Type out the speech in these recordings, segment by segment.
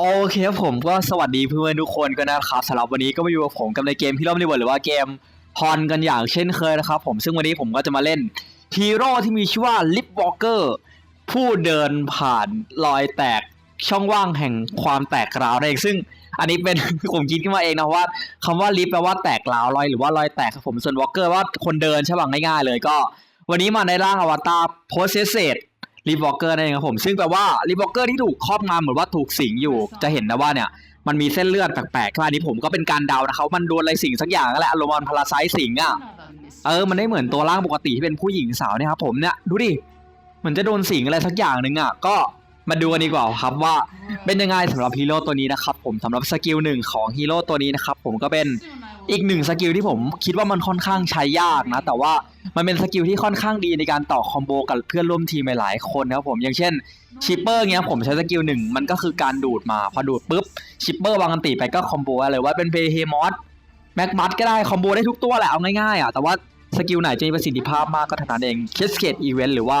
โอเคครับผมก็สวัสดีเพื่อนๆทุกคนกันะครับสำหรับวันนี้ก็มาอยู่กับผมกับในเกมพี่ร่มรีเวิร์หรือว่าเกมฮอนกันอย่างเช่นเคยนะครับผมซึ่งวันนี้ผมก็จะมาเล่นฮีโร่ที่มีชื่อว่าลิฟวอลเกอร์ผู้เดินผ่านรอยแตกช่องว่างแห่งความแตกร้าวนั่นเองซึ่งอันนี้เป็น ผมคิดขึ้นมาเองนะว่าคำว่าลิฟแปลว่าแตกร้าวรอยหรือว่ารอยแตกครับผมส่วนวอลเกอร์ว่าคนเดินใช่ป่ะง่ายๆเลยก็ วันนี้มาในร่างอวตารโพสเซสเซต รีบวอเกอร์นั่นเองครับผม ซึ่งแปลว่ารีบวอเกอร์ที่ถูกครอบงำเหมือนว่าถูกสิงอยู่ จะเห็นนะว่าเนี่ยมันมีเส้นเลือดแปลกๆขึ้นมาอันนี้ผมก็เป็นการเดานะครับมันโดนอะไรสิงสักอย่างนั่นแหละอารมณ์พาราไซสิงอะ เออ มันไม่เหมือนตัวร่างปกติที่เป็นผู้หญิงสาวเนี่ยครับผมเนี่ย ดูดิเหมือนจะโดนสิงอะไรสักอย่างหนึ่งอะ ก็ มาดูกันดีกว่าครับว่าเป็นยังไงสำหรับฮีโร่ตัวนี้นะครับผมสำหรับสกิลหนึ่งของฮีโร่ตัวนี้นะครับผมก็เป็นอีกหนึ่งสกิลที่ผมคิดว่ามันค่อนข้างใช้ยากนะ แต่ว่ามันเป็นสกิลที่ค่อนข้างดีในการต่อคอมโบกับเพื่อนร่วมทีมหลายๆคนนะครับผมอย่างเช่นชิปเปอร์เงี้ยผมใช้สกิลหนึ่งมันก็คือการดูดมาพอดูดปุ๊บชิปเปอร์วางอันติไปก็คอมโบอะไรว่าเป็นเพย์เฮมอสแม็กมัดก็ได้คอมโบได้ทุกตัวแหละเอาง่ายๆอะแต่ว่าสกิลไหนจะมีประสิทธิภาพมากก็เท่านั้นเองเคสเกตอีเวนต์หรือว่า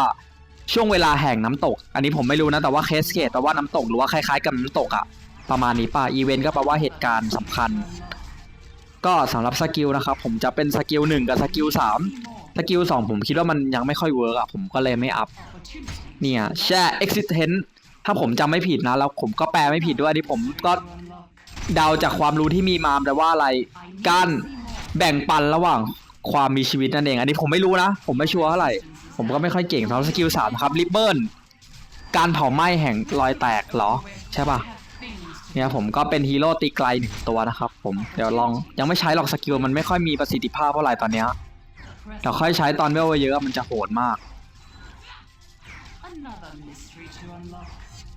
ช่วงเวลาแห่งน้ำตก อันนี้ผมไม่รู้นะ แต่ว่าเคสเกตแปลว่าน้ำตกหรือว่าคล้ายๆกับน้ำตกอะประมาณนี้ป่ะอีเวนต์ก็แปลว่าเหตุการณ์สำคัญ ก็สำหรับสกิลนะครับผมจะเป็นสกิลหนึ่งกับสกิลสามสกิลสองผมคิดว่ามันยังไม่ค่อยเวิร์กอะผมก็เลยไม่อัพเนี่ยแช่ existent ถ้าผมจำไม่ผิดนะ แล้วผมก็แปลไม่ผิดด้วยอันนี่ผมก็เดาจากความรู้ที่มีมาแต่ว่าอะไรการแบ่งปันระหว่างความมีชีวิตนั่นเอง อันนี้ผมไม่รู้นะ ผมไม่ชัวร์เท่าไหร่ ผมก็ไม่ค่อยเก่งสำหรับสกิลสามครับริบเบิลการเผาไหม้แห่งรอยแตกเหรอ ใช่ปะเนี่ยผมก็เป็นฮีโร่ตีไกลหนึ่งตัวนะครับผมเดี๋ยวลองยังไม่ใช้หรอกสกิลมันไม่ค่อยมีประสิทธิภาพเท่าไหร่ตอนเนี้ยเดี๋ยวค่อยใช้ตอนเวลเยอะมันจะโหดมาก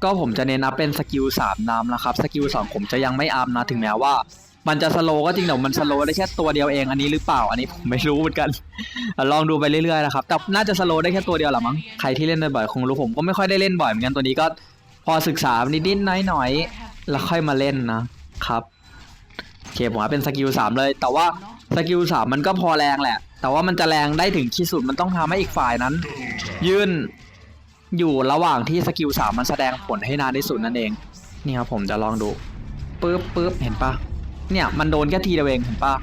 ก็ผมจะเน้นอัพเป็นสกิลสามน้ำนะครับ สกิลสองผมจะยังไม่อัพนะถึงแม้ว่า มันจะสโลก็จริงแต่มันสโลได้แค่ตัวเดียวเองอันนี้หรือเปล่าอันนี้ผมไม่รู้เหมือนกัน ลองดูไปเรื่อยๆนะครับแต่น่าจะสโลได้แค่ตัวเดียวหละมั้งใครที่เล่นบ่อยๆคงรู้ผมก็ไม่ค่อยได้เล่นบ่อยเหมือนกันตัวนี้ก็พอศึกษานิดๆหน่อยๆแล้วค่อยมาเล่นนะครับโอเคผมว่าเป็นสกิลสามเลย แต่ว่าสกิลสามมันก็พอแรงแหละ แต่ว่ามันจะแรงได้ถึงที่สุดมันต้องทำให้อีกฝ่ายนั้น ยืนอยู่ระหว่างที่สกิลสามมันแสดงผลให้นานที่สุดนั่นเอง นี่ครับผมจะลองดูปึ๊บปึ๊บเห็นปะ เนี่ยมันโดนแค่ทีเดียวเองเห็นปะ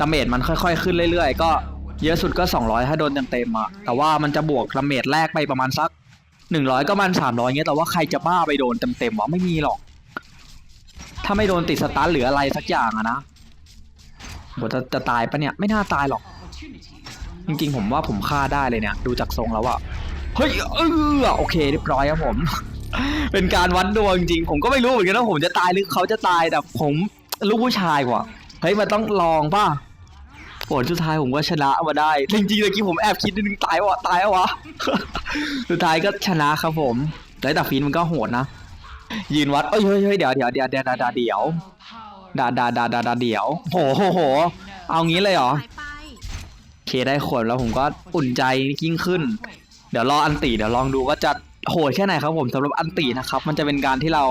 ดาเมจมันค่อยๆ ขึ้นเรื่อยๆ ก็เยอะสุดก็ 200 ถ้าโดนเต็มๆอะแต่ว่ามันจะบวกดาเมจแรกไปประมาณสักหนึ่งร้อยก็มันสามร้อยเงี้ย แต่ว่าใครจะบ้าไปโดนเต็มๆวะไม่มีหรอก ถ้าไม่โดนติดสตาร์หรืออะไรสักอย่างอะนะโหจะจะตายปะเนี่ย ไม่น่าตายหรอก จริงๆผมว่าผมฆ่าได้เลยเนี่ย ดูจากทรงแล้วอะเฮ้ยเออโอเคเรียบร้อยครับผม เป็นการวัดดวงจริงๆผมก็ไม่รู้เหมือนกันว่าผมจะตายหรือเขาจะตายแต่ผม ลูกผู้ชายกว่าเฮ้ยมันต้องลองป่ะผลสุดท้ายผมก็ชนะมาได้ จริงๆเมื่อกี้ผมแอบคิดนิดนึงตายวะตายวะสุดท้ายก็ชนะครับผมแต่แต่ฟีนมันก็โหดนะยืนวัดเอ้ยเฮ้ยเดี๋ยวเดี๋ยวเดี๋ยวเดี๋ยวเดี๋ยวเดี๋ยวดาดาดาดาดาเดี๋ยวโหโหโหเอางี้เลยเหรอเคได้ขนแล้วผมก็อุ่นใจยิ่งขึ้น เดี๋ยวรออันติเดี๋ยวลองดูว่าจะโหดแค่ไหนครับผมสำหรับอันตินะครับ มันจะเป็นการที่เรา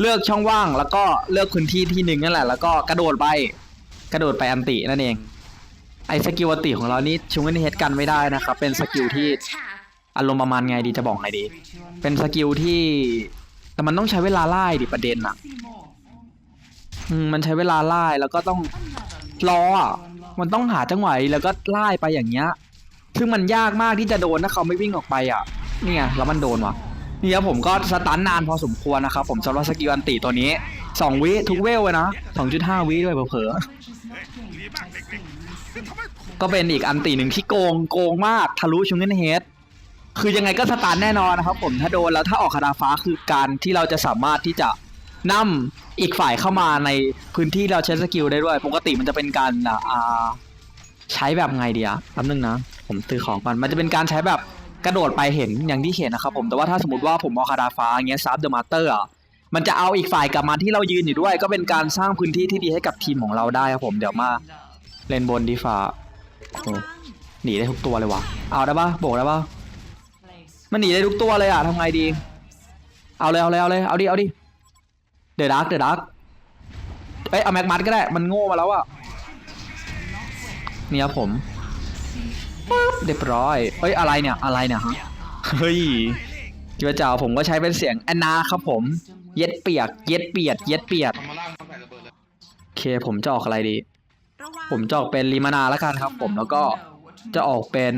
เลือกช่องว่างแล้วก็เลือกพื้นที่ที่หนึ่งนั่นแหละแล้วก็กระโดดไป กระโดดไปอันตินั่นเอง ไอ้สกิลอันติของเรานี่ชุงเงินเฮดกันไม่ได้นะครับ เป็นสกิลที่อารมณ์ประมาณไงดีจะบอกไงดี เป็นสกิลที่แต่มันต้องใช้เวลาไล่ดิประเด็นอะอืมมันใช้เวลาไล่แล้วก็ต้องรอมันต้องหาจังหวะแล้วก็ไล่ไปอย่างเงี้ย ซึ่งมันยากมากที่จะโดนถ้าเขาไม่วิ่งออกไปอะ นี่ไงแล้วมันโดนว่ะ นี่ครับผมก็สตันนานพอสมควรนะครับผมสำหรับสกิลอันติตัวนี้สองวิทุกเวลเลยนะสองจุดห้าวิด้วยเผลอก็เป็นอีกอันติหนึ่งที่โกงโกงมากทะลุชุงเงินเฮดคือยังไงก็สตาร์ทแน่นอนนะครับผมถ้าโดนแล้วถ้าออกคาราฟ้าคือการที่เราจะสามารถที่จะนำอีกฝ่ายเข้ามาในพื้นที่เราใช้สกิลได้ด้วย ปกติมันจะเป็นการอ่าใช้แบบไงเดีอะแป๊บนึงนะ ผมซื้อของก่อนมันจะเป็นการใช้แบบ กระโดดไปเห็นอย่างที่เห็นนะครับผมแต่ว่าถ้าสมมติว่าผมเอาคาราฟ้าอย่างเงี้ยซับเดอะมาสเตอร์อะมันจะเอาอีกฝ่ายกลับมาที่เรายืนอยู่ด้วย ก็เป็นการสร้างพื้นที่ที่ดีให้กับทีมของเราได้ครับผมเดี๋ยวมาเล่นบนดีฟ้าโอ้โหหนีได้ทุกตัวเลยวะเอาได้ปะโบกได้ปะมันหนีได้ทุกตัวเลยอะทำไงดี เอาเลยเอาเลยเอาเลยเอาดิเอาดิเดอะดักเดอะดักเอ้ยเอาแม็กมัดก็ได้มันโง่มาแล้วอะเนี่ยผม ปึ๊บเรียบร้อยเอ้ยอะไรเนี่ยอะไรเนี่ยฮะเฮ้ยจิวเจ้าผมก็ใช้เป็นเสียงแอนนาครับผม เย็ดเปียก เย็ดเปียด เย็ดเปียดเบิดเลยโอเคผมจะออกอะไรดี ผมจะออกเป็นลิมานาแล้วกันครับ ผมแล้วก็จะออกเป็น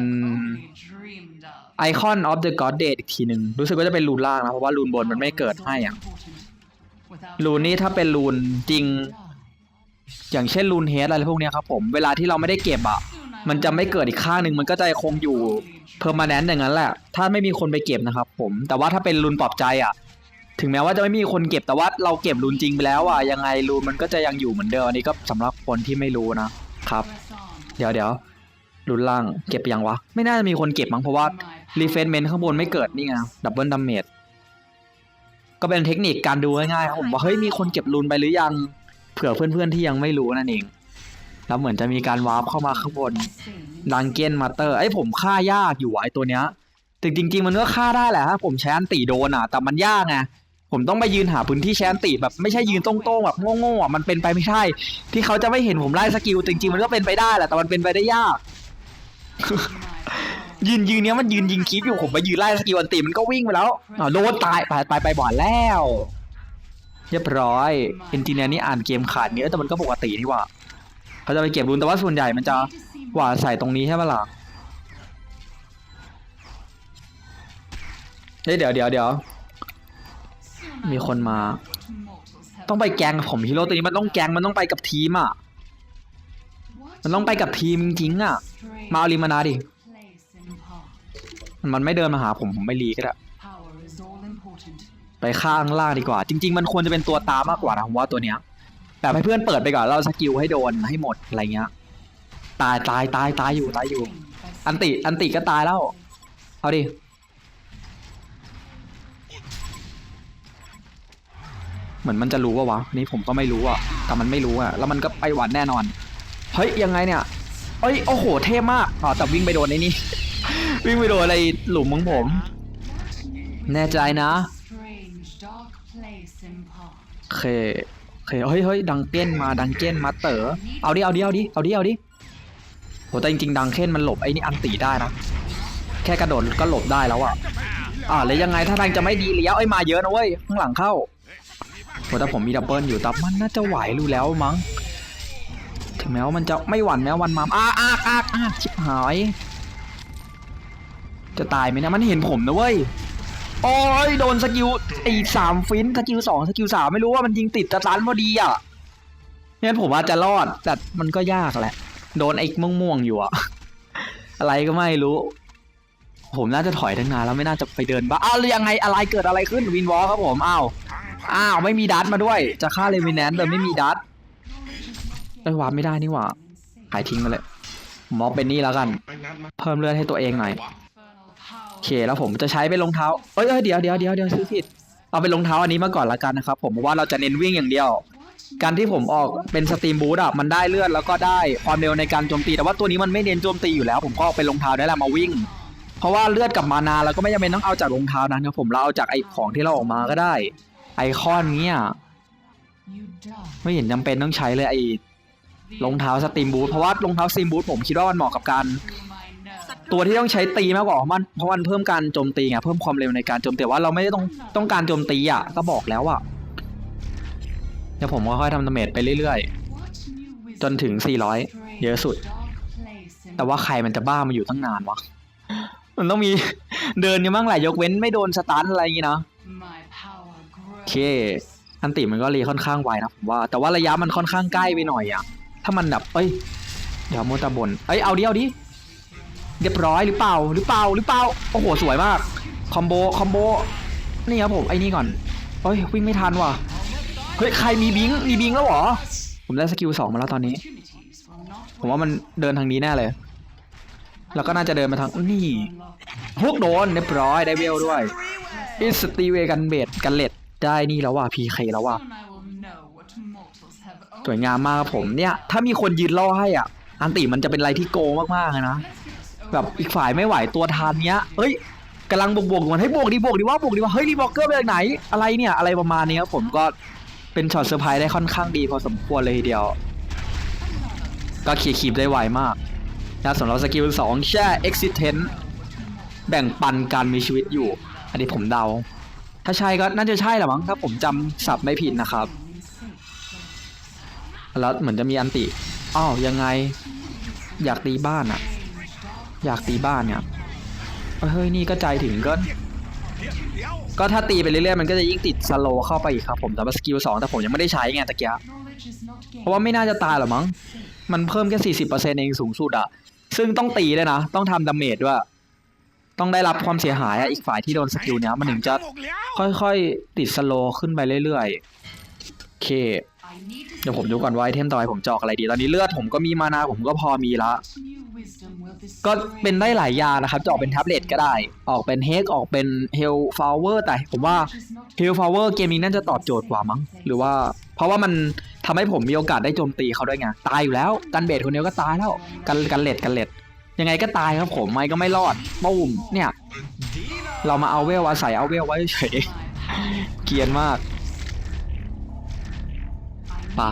ไอคอนออฟเดอะก็อดเดอีกทีหนึ่งรู้สึกว่าจะเป็นรูนล่างนะเพราะว่ารูนบนมันไม่เกิดให้อะรูนนี่ถ้าเป็นรูนจริง อย่างเช่นรูนเฮดอะไรพวกนี้ครับผมเวลาที่เราไม่ได้เก็บอะ มันจะไม่เกิดอีกข้างหนึ่งมันก็จะคงอยู่เพอร์มานแนนต์อย่างนั้นแหละ ถ้าไม่มีคนไปเก็บนะครับ ผมแต่ว่าถ้าเป็นรูนปลอบใจอะ ถึงแม้ว่าจะไม่มีคนเก็บแต่ว่าเราเก็บรูนจริงไปแล้วอะยังไงรูนมันก็จะยังอยู่เหมือนเดิมอันนี้ก็สำหรับคนที่ไม่รู้นะครับ เดี๋ยวเดี๋ยวรูนล่างเก็บไปยังวะ ไม่น่าจะมีคนเก็บมั้งเพราะว่ารีเฟนเมนข้างบนไม่เกิดนี่ไงดับเบิลดัมเมจก็เป็นเทคนิคการดูง่ายๆครับผมว่าเฮ้ยมีคนเก็บรูนไปหรือยังเผื่อเพื่อนๆที่ยังไม่รู้นั่นเอง แล้วเหมือนจะมีการวาร์ปเข้ามาข้างบนดังเกนมาเตอร์ไอ้ผมฆ่ายากอยู่ไอ้ตัวเนี้ยแต่จริงมันก็ฆ่าได้แหละถ้าผมใช้อันติโดนอะ แต่มันยากไงผมต้องไปยืนหาพื้นที่ใช้อันติแบบไม่ใช่ยืนตรงๆแบบโง่ๆอะมันเป็นไปไม่ใช่ ที่เขาจะไม่เห็นผมไล่สกิลจริงๆมันก็เป็นไปได้แหละแต่มันเป็นไปได้ยาก ยืนยืนเนี้ยมันยืนยิงคลิปอยู่ผมไปยืนไล่สกิลอันติมันก็วิ่งไปแล้วอ๋อโดนตายไปไปไปบ่อนแล้วเรียบร้อยเอนจิเนียร์นี่อ่านเกมขาดเนี้ยแต่มันก็ปกตินี่หว่า เขาจะไปเก็บรูนแต่ว่าส่วนใหญ่มันจะหว่าใส่ตรงนี้ใช่ไหมล่ะเฮ้ยเดี๋ยวเดี๋ยวเดี๋ยวมีคนมา ต้องไปแกงกับผมฮีโร่ตัวนี้มันต้องแกงมันต้องไปกับทีมอะมันต้องไปกับทีมจริงๆอะ มาเอาลิมานาดิ มันไม่เดินมาหาผมผมไม่รีก็ได้ไปข้างล่างดีกว่า จริง ๆ มันควรจะเป็นตัวตามมากกว่านะผมว่าตัวเนี้ย แบบให้เพื่อนเปิดไปก่อนเราสกิลให้โดนให้หมดอะไรเงี้ย ตายตายตายตายอยู่ตายอยู่ อันติอันติก็ตายแล้ว เอาดิเหมือนมันจะรู้ว่าวะนี่ผมก็ไม่รู้อะแต่มันไม่รู้อะแล้วมันก็ไปหวันแน่นอน เฮ้ยยังไงเนี่ยเอ้ยโอ้โหเท่มากอ๋อแต่วิ่งไปโดนไอ้นี่ วิ่งไปโดนอะไรหลุมของผม แน่ใจนะโอเค เคเฮ้ยเฮ้ยดังเก้นมาดังเก้นมาเต๋อเอาดิเอาดิเอาดิเอาดิเอาดิโหแต่จริงๆดังเก้นมันหลบไอ้นี่อันตีได้นะแค่กระโดดก็หลบได้แล้วอะอ่าแล้วยังไงถ้าทางจะไม่ดีเลี้ยวไอ้มาเยอะนะเว้ยข้างหลังเข้าโหแต่ผมมีดับเบิลอยู่แต่มันน่าจะไหวรู้แล้วมั้งถึงแม้ว่ามันจะไม่หวั่นแม้วันมาอ้าอ้าอ้าอ้าชิบหายจะตายไหมนะมันเห็นผมนะเว้ย โอ้ยโดนสกิลไอ้สามฟินสกิลสองสกิลสามไม่รู้ว่ามันยิงติดตะตันพอดีอะงั้นผมอาจจะรอดแต่มันก็ยากแหละ โดนไอ้ม่วงๆอยู่อะอะไรก็ไม่รู้ ผมน่าจะถอยทั้งนานแล้วไม่น่าจะไปเดินบ้าอ้าวยังไงอะไรเกิดอะไรขึ้นวินวอลครับผมอ้าวอ้าวไม่มีดัตมาด้วย จะฆ่าเลมินแนนแต่ไม่มีดัตไอ้วาร์ไม่ได้นี่หว่าขายทิ้งไปเลยมอเป็นนี่แล้วกัน เพิ่มเลือดให้ตัวเองหน่อย เคแล้วผมจะใช้เป็นรองเท้าเอ้ยเอ้ยเดี๋ยวเดี๋ยวเดี๋ยวเดี๋ยวซื้อผิดเอาเป็นรองเท้าอันนี้มาก่อนละกันนะครับผมเพราะว่าเราจะเน้นวิ่งอย่างเดียว การที่ผมออกเป็นสตรีมบูทอะมันได้เลือดแล้วก็ได้ความเร็วในการโจมตี แต่ว่าตัวนี้มันไม่เน้นโจมตีอยู่แล้ว ผมก็เอาเป็นรองเท้าได้แหละมาวิ่ง เพราะว่าเลือดกับมานาเราก็ไม่จำเป็นต้องเอาจากรองเท้านั้นครับผมเราเอาจากไอของที่เราออกมาก็ได้ ไอคอนเนี้ยไม่เห็นจำเป็นต้องใช้เลยไอรองเท้าสตรีมบูทเพราะว่ารองเท้าสตรีมบูทผมคิดว่ามันเหมาะกับการ ตัวที่ต้องใช้ตีมากกว่าเพราะมันเพราะมันเพิ่มการโจมตีไงเพิ่มความเร็วในการโจมตีแต่ว่าเราไม่ได้ต้องต้องการโจมตีอะก็บอกแล้วอะเดี๋ยวผมก็ค่อยๆทำดาเมจไปเรื่อยๆ จนถึง 400 เยอะสุด แต่ว่าใครมันจะบ้ามาอยู่ตั้งนานวะมันต้องมีเดินกันบ้างแหละยกเว้นไม่โดนสตันอะไรอย่างงี้นะโอเค อันติมันก็รีค่อนข้างไวนะผมว่า แต่ว่าระยะมันค่อนข้างใกล้ไปหน่อยอะถ้ามันแบบเอ้ยเดี๋ยวโมตาบนเอ้ยเอาดิเอาดิ เรียบร้อยหรือเปล่าหรือเปล่าหรือเปล่าโอ้โหสวยมากคอมโบคอมโบนี่ครับผมไอ้นี่ก่อนเอ้ยวิ่งไม่ทันว่ะเฮ้ยใครมีบิงมีบิงแล้วเหรอผมได้สกิลสองมาแล้วตอนนี้ ผมว่ามันเดินทางนี้แน่เลย แล้วก็น่าจะเดินมาทางนี่ฮุกโดนเรียบร้อยได้เวลด้วยอิสตีเวกันเบดกันเลดได้นี่แล้วว่ะพีเคแล้วว่ะสวยงามมากครับผมเนี่ย ถ้ามีคนยืนล่อให้อะ อันติมันจะเป็นอะไรที่โกงมากๆนะ แบบอีกฝ่ายไม่ไหวตัวทานเนี้ยเฮ้ยกำลังบวกบวกมันให้บวกดีบวกดีว่าบวกดีว่าเฮ้ยรีบอกเกอร์ไปจากไหน อะไรเนี่ยอะไรประมาณนี้ครับผมก็เป็นช็อตเซอร์ไพรส์ได้ค่อนข้างดีพอสมควรเลยทีเดียว ก็เคลียร์คีบได้ไวมากนะสำหรับสกิลสองแช่ existent แบ่งปันการมีชีวิตอยู่ อันนี้ผมเดา ถ้าใช่ก็น่าจะใช่แหละมั้งถ้าผมจำสับไม่ผิดนะครับ แล้วเหมือนจะมีอันติอ้าวยังไงอยากตีบ้านอะ อยากตีบ้านเนี่ยเฮ้ยนี่ก็ใจถึงก็ ก็ถ้าตีไปเรื่อยๆมันก็จะยิ่งติดสโลเข้าไปอีกครับผมแต่ว่าสกิลสองแต่ผมยังไม่ได้ใช้ไงตะเกียเพราะว่าไม่น่าจะตายหรอมั้งมันเพิ่มแค่สี่สิบเปอร์เซ็นต์เองสูงสุดอะซึ่งต้องตีด้วยนะ ต้องทำดาเมจด้วย ต้องได้รับความเสียหายอะอีกฝ่ายที่โดนสกิลเนี้ยมันถึงจะค่อยๆ ติดสโลขึ้นไปเรื่อยๆโอเคเดี๋ยวผมดูก่อนว่าไอเทมต่อไปผมจอกอะไรดี ตอนนี้เลือดผมก็มีมานาผมก็พอมีละ ก็ destroy เป็นได้หลายยานะครับ จะออกเป็นแท็บเล็ตก็ได้ ออกเป็นเฮกออกเป็นเฮลฟลาวเวอร์แต่ผมว่าเฮลฟลาวเวอร์เกมนี้น่าจะตอบโจทย์กว่ามั้ง หรือว่า เพราะว่ามันทำให้ผมมีโอกาสได้โจมตีเขาด้วยไง ตายอยู่แล้ว กันเบสคนเดียวก็ตายแล้ว กันกันเลดกันเลดยังไงก็ตายครับผมไม่ก็ไม่รอดปุ้มเนี่ย เรามาเอาเวลอาศัยเอาเวลไว้เฉยเกรียนมากปะ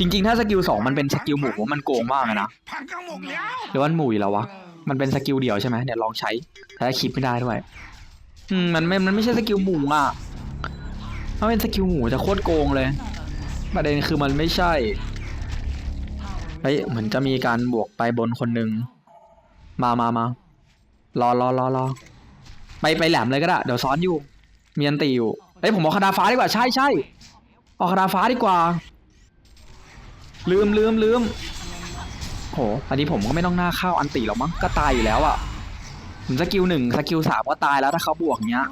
จริงๆ ถ้าสกิลสองมันเป็นสกิลหมู่มันโกงมากเลยนะพังกลางหมกแล้วหรือว่ามันหมู่อยู่แล้ววะ มันเป็นสกิลเดียวใช่ไหมเดี๋ยวลองใช้แต่คลิปไม่ได้ด้วยอืมมันไม่มันไม่ใช่สกิลหมู่อะถ้าเป็นสกิลหมู่จะโคตรโกงเลย ประเด็นคือมันไม่ใช่เฮ้ยเหมือนจะมีการบวกไปบนคนหนึ่งมามามา รอรอรอรอไปไปแหลมเลยก็ได้ เดี๋ยวซ้อนอยู่ มีอันตีอยู่ เฮ้ยผมเอาคาดาฟ้าดีกว่า ใช่ใช่เอาคาดาฟ้าดีกว่า ลืมลืมลืมโหอันนี้ผมก็ไม่ต้องหน้าเข้าอันตีหรอกมั้งก็ตายอยู่แล้วอะ่ะผมสกิลหนึ่งสกิลสามก็ตายแล้วถ้าเขาบวกเนี้ย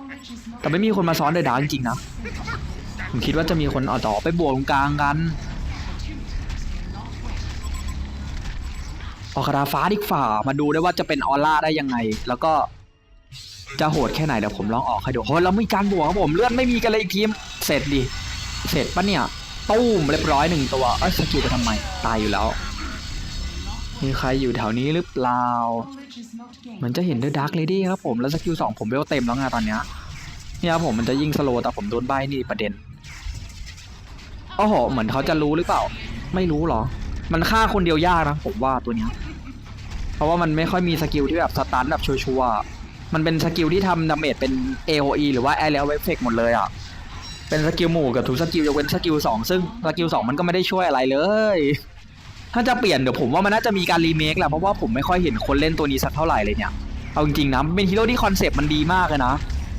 แต่ไม่มีคนมาซ้อนเดอะดาร์จริงๆนะผมคิดว่าจะมีคนเอต่อไปบวกตรงกลางกันออกคาราฟ้าดิกฝ่ามาดูได้ว่าจะเป็นออร่าได้ยังไง แล้วก็จะโหดแค่ไหนเดี๋ยวผมลองออกให้ดูโอ้ยแล้วมีการบวกครับผมเลือดไม่มีกันเลยอีกทีมเสร็จดิเสร็จปะเนี่ย ตู้มเรียบร้อยหนึ่งตัวเอ้ยสกิลไปทำไม ตายอยู่แล้ว มีใครอยู่แถวนี้หรือเปล่าเหมือนจะเห็นเดอะดาร์กเลดี้ครับผม แล้วสกิลสองผมเวลเต็มแล้วไงตอนเนี้ยเนี่ยครับผมมันจะยิงสโลว์แต่ผมโดนใบนี่ประเด็นโอ้โหเหมือนเขาจะรู้หรือเปล่า ไม่รู้หรอ มันฆ่าคนเดียวยากนะผมว่าตัวเนี้ยเพราะว่ามันไม่ค่อยมีสกิลที่แบบสตันแบบชัวร์มันเป็นสกิลที่ทำดาเมจเป็น AOE หรือว่า Area of Effect หมดเลยอะ เป็นสกิลหมู่กับทุกสกิลยกเว้นสกิลสองซึ่งสกิลสองมันก็ไม่ได้ช่วยอะไรเลย ถ้าจะเปลี่ยนเดี๋ยวผมว่ามันน่าจะมีการรีเมคแหละเพราะว่าผมไม่ค่อยเห็นคนเล่นตัวนี้สักเท่าไหร่เลยเนี่ยเอาจริงๆนะเป็นฮีโร่ที่คอนเซปต์มันดีมากเลยนะ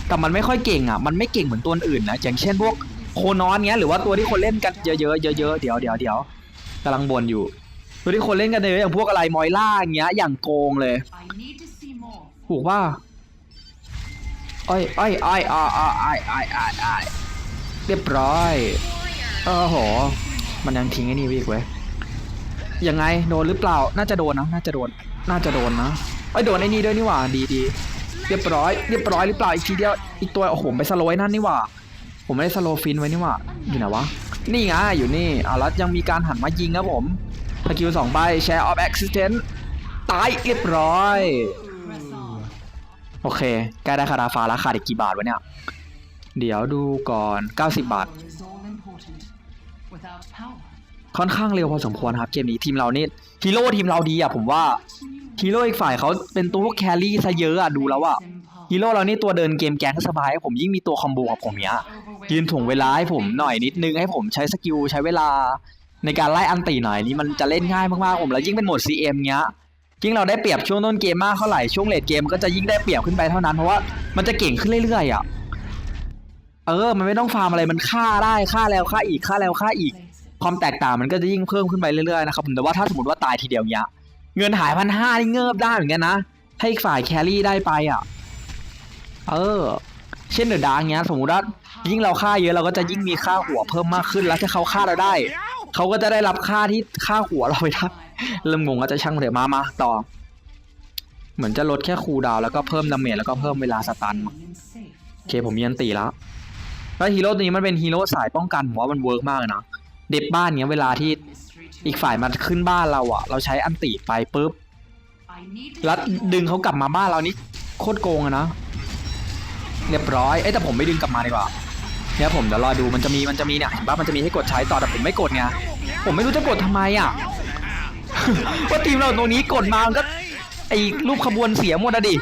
แต่มันไม่ค่อยเก่งอะมันไม่เก่งเหมือนตัวอื่นนะอย่างเช่นพวกโคนอนเงี้ยหรือว่าตัวที่คนเล่นกันเยอะๆเยอะๆเดี๋ยวเดี๋ยวเดี๋ยวกำลังบ่นอยู่ ตัวที่คนเล่นกันเยอะอย่างพวกอะไรมอยล่าเงี้ยอย่างโกงเลยถูกว่าอ้อยอ้อยอ้อยอ้อยอ้อยอ้อยอ้อย เรียบร้อยเออโห มันยังทิ้งไอ้นี่ไว้อีกเว้ยยังไงโดนหรือเปล่า น่าจะโดนนะ น่าจะโดน น่าจะโดนนะไอ้โดนไอ้นี่ด้วยนี่หว่า ดีดีเรียบร้อย เรียบร้อยหรือเปล่า อีกทีเดียว อีกตัว โอ้โห ไปสโลว์ไอ้นั่นนี่หว่า ผมไม่ได้สโลว์ฟินไว้นี่หว่า อยู่ไหนวะ นี่ไง อยู่นี่อาแล้วยังมีการหันมายิงครับผมสกิลสองใบ share of existence ตายเรียบร้อย โอเคใกล้ได้คาราฟ้าแล้วขาดอีกกี่บาทวะเนี่ย เดี๋ยวดูก่อน 90 บาท ค่อนข้างเร็วพอสมควรครับ เกมนี้ทีมเรานี่ฮีโร่ทีมเราดีอะผมว่าฮีโร่อีกฝ่ายเขาเป็นตัวพวกแครี่ซะเยอะอะดูแล้วอะฮีโร่เรานี่ตัวเดินเกมแกงสบายผมยิ่งมีตัวคอมโบกับผมเนี้ยยืนถ่วงเวลาให้ผมหน่อยนิดนึงให้ผมใช้สกิลใช้เวลา ในการไล่อันตีหน่อยนี่มันจะเล่นง่ายมากๆผมแล้วยิ่งเป็นโหมด CM เงี้ยยิ่งเราได้เปรียบช่วงต้นเกมมากเท่าไหร่ช่วงเลดเกมก็จะยิ่งได้เปรียบขึ้นไปเท่านั้นเพราะว่ามันจะเก่งขึ้นเรื่อยๆอะ เออ มันไม่ต้องฟาร์มอะไรมันฆ่าได้ฆ่าแล้วฆ่าอีกฆ่าแล้วฆ่าอีก ความแตกต่างมันก็จะยิ่งเพิ่มขึ้นไปเรื่อยๆนะครับผมแต่ว่าถ้าสมมติว่าตายทีเดียวเนี้ยเงินหายพันห้านี่เงิบได้เหมือนกันนะให้ฝ่ายแครี่ได้ไปอะ เออ เช่นเดอะดาร์กเนี้ย สมมติว่ายิ่งเราฆ่าเยอะเราก็จะยิ่งมีค่าหัวเพิ่มมากขึ้นแล้วถ้าเขาฆ่าเราได้ เขาก็จะได้รับค่าที่ค่าหัวเราไปได้เริ่มงงก็จะช่างเถอะมามาต่อ เหมือนจะลดแค่คูดาวแล้วก็เพิ่มดาเมจแล้วก็เพิ่มเวลาสตันโอเคผมมีอันตีแล้ว แล้วฮีโร่ตัวนี้มันเป็นฮีโร่สายป้องกันผมว่ามันเวิร์กมากเลยนะเด็บบ้านเนี้ยเวลาที่อีกฝ่ายมันขึ้นบ้านเราอะเราใช้อันติไปปุ๊บแล้วดึงเขากลับมาบ้านเรานี่โคตรโกงอะนะเรียบร้อยเอ้แต่ผมไม่ดึงกลับมาดีกว่าเนี่ยผมเดี๋ยวรอดูมันจะมีมันจะมีเนี่ยเห็นปะมันจะมีให้กดใช้ต่อแต่ผมไม่กดไงผมไม่รู้จะกดทำไมอะว่าทีมเราตรงนี้กดมามันก็ไอ้รูปขบวนเสียหมดอะดิ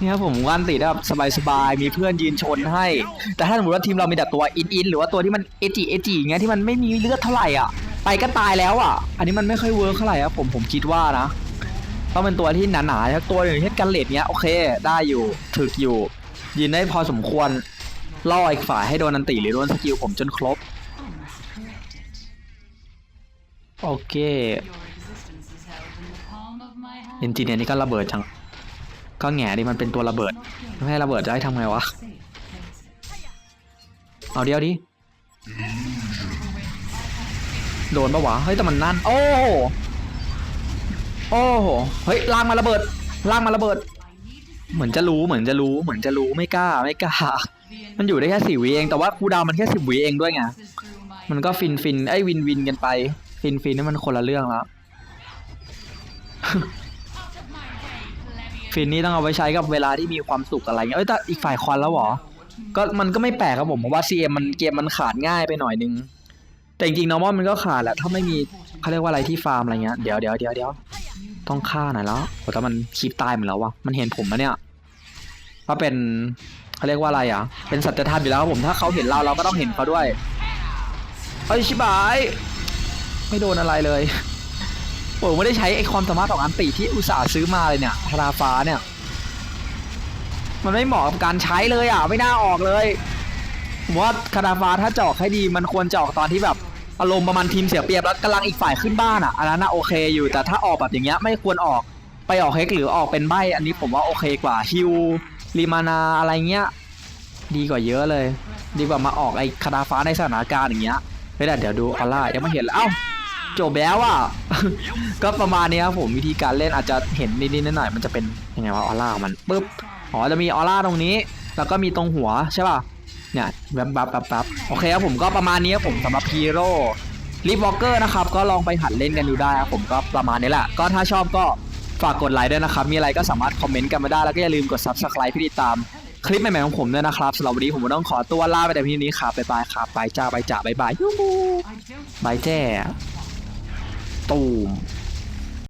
นี่ยครับผมว่านติได้แบบสบายๆ มีเพื่อนยืนชนให้ แต่ถ้าสมมติว่าทีมเรามีแต่ตัวอินอินหรือว่าตัวที่มันเอจิเอจิอย่างเงี้ยที่มันไม่มีเลือดเท่าไหร่อะ ไปก็ตายแล้วอะ อันนี้มันไม่ค่อยเวิร์คเท่าไหร่ครับผมผมคิดว่านะต้องเป็นตัวที่หนาๆสักตัวหนึ่งเช่นกันเลดเนี้ยโอเค ได้อยู่ถึกอยู่ ยืนได้พอสมควรล่ออีกฝ่ายให้โดนอันติหรือโดนสกิลผมจนครบ Almost corrected. โอเค Your existence is held in the palm of my hand. เอนจิเนียร์นี่ก็ระเบิดจัง ก็แง่ดิมันเป็นตัวระเบิด ไม่ให้ระเบิดจะให้ทำไงวะ เอาเดียวดิ โดนปะวะ เฮ้ยแต่มันนั่น โอ้โอ้โห เฮ้ยลากมาระเบิดลากมาระเบิด เหมือนจะรู้เหมือนจะรู้เหมือนจะรู้ไม่กล้าไม่กล้า มันอยู่ได้แค่สี่วิเองแต่ว่าคูดาวมันแค่สิบวิเองด้วยไง มันก็ฟินฟินไอ้วินวินกันไป ฟินฟินนี่มันคนละเรื่องแล้ว ฟินนี่ต้องเอาไว้ใช้กับเวลาที่มีความสุขอะไรเงี้ยเอ้ยแต่อีกฝ่ายควันแล้วเหรอ ก็มันก็ไม่แปลกครับผมเพราะว่า CM มันเกมมันขาดง่ายไปหน่อยนึง แต่จริงๆ normal มันก็ขาดแหละถ้าไม่มีเขาเรียกว่าอะไรที่ฟาร์มอะไรเงี้ยเดี๋ยวเดี๋ยวเดี๋ยวเดี๋ยวต้องฆ่าหน่อยแล้วโอ้แต่มันคีบตายหมดแล้ววะมันเห็นผมแล้วเนี่ยว่าเป็นเขาเรียกว่าอะไรอะ เป็นสัจธรรมอยู่แล้วครับผมถ้าเขาเห็นเราเราก็ต้องเห็นเขาด้วยเอ้ยชิบาย ไม่โดนอะไรเลย ผมไม่ได้ใช้ไอความสามารถของอันติที่อุตส่าห์ซื้อมาเลยเนี่ยพาราฟ้าเนี่ย มันไม่เหมาะกับการใช้เลยอะ ไม่น่าออกเลยผมว่าคาราฟ้าถ้าจะอกให้ดีมันควรจะอกตอนที่แบบอารมณ์ประมาณทีมเสียเปรียบแล้วกำลังอีกฝ่ายขึ้นบ้านอะอันนั้นน่ะโอเคอยู่แต่ถ้าออกแบบอย่างเงี้ยไม่ควรออกไปออกเฮกหรือออกเป็นใบอันนี้ผมว่าโอเคกว่าฮิวรีมานาอะไรเงี้ยดีกว่าเยอะเลย ดีกว่ามาออกไอ้คาราฟ้าในสถานการณ์อย่างเงี้ยเฮ้ยแต่เดี๋ยวดูออร่ายังไม่เห็นเลยเอ้า จบแล้วอะ ก็ประมาณนี้ครับผมวิธีการเล่นอาจจะเห็นนิดๆหน่อยๆมันจะเป็นยังไงวะออร่าของมันปึ๊บอ๋อจะมีออร่าตรงนี้ แล้วก็มีตรงหัวใช่ป่ะเนี่ยแวบๆแป๊บๆโอเคครับผมก็ประมาณนี้ครับผมสำหรับฮีโร่ลิฟวอลเกอร์นะครับก็ลองไปหัดเล่นกันดูได้ครับผมก็ประมาณนี้แหละ ก็ถ้าชอบก็ฝากกดไลค์ด้วยนะครับ มีอะไรก็สามารถคอมเมนต์กันมาได้ แล้วก็อย่าลืมกด subscribe เพื่อติดตามคลิปใหม่ๆของผมด้วยนะครับสำหรับวันนี้ผมก็ต้องขอตัวลาไปแต่เพียงนี้ครับบ๊ายบายครับไปจ้าไปจ้าบ๊ายบายยูฮู I don't บายแจ้ ตูม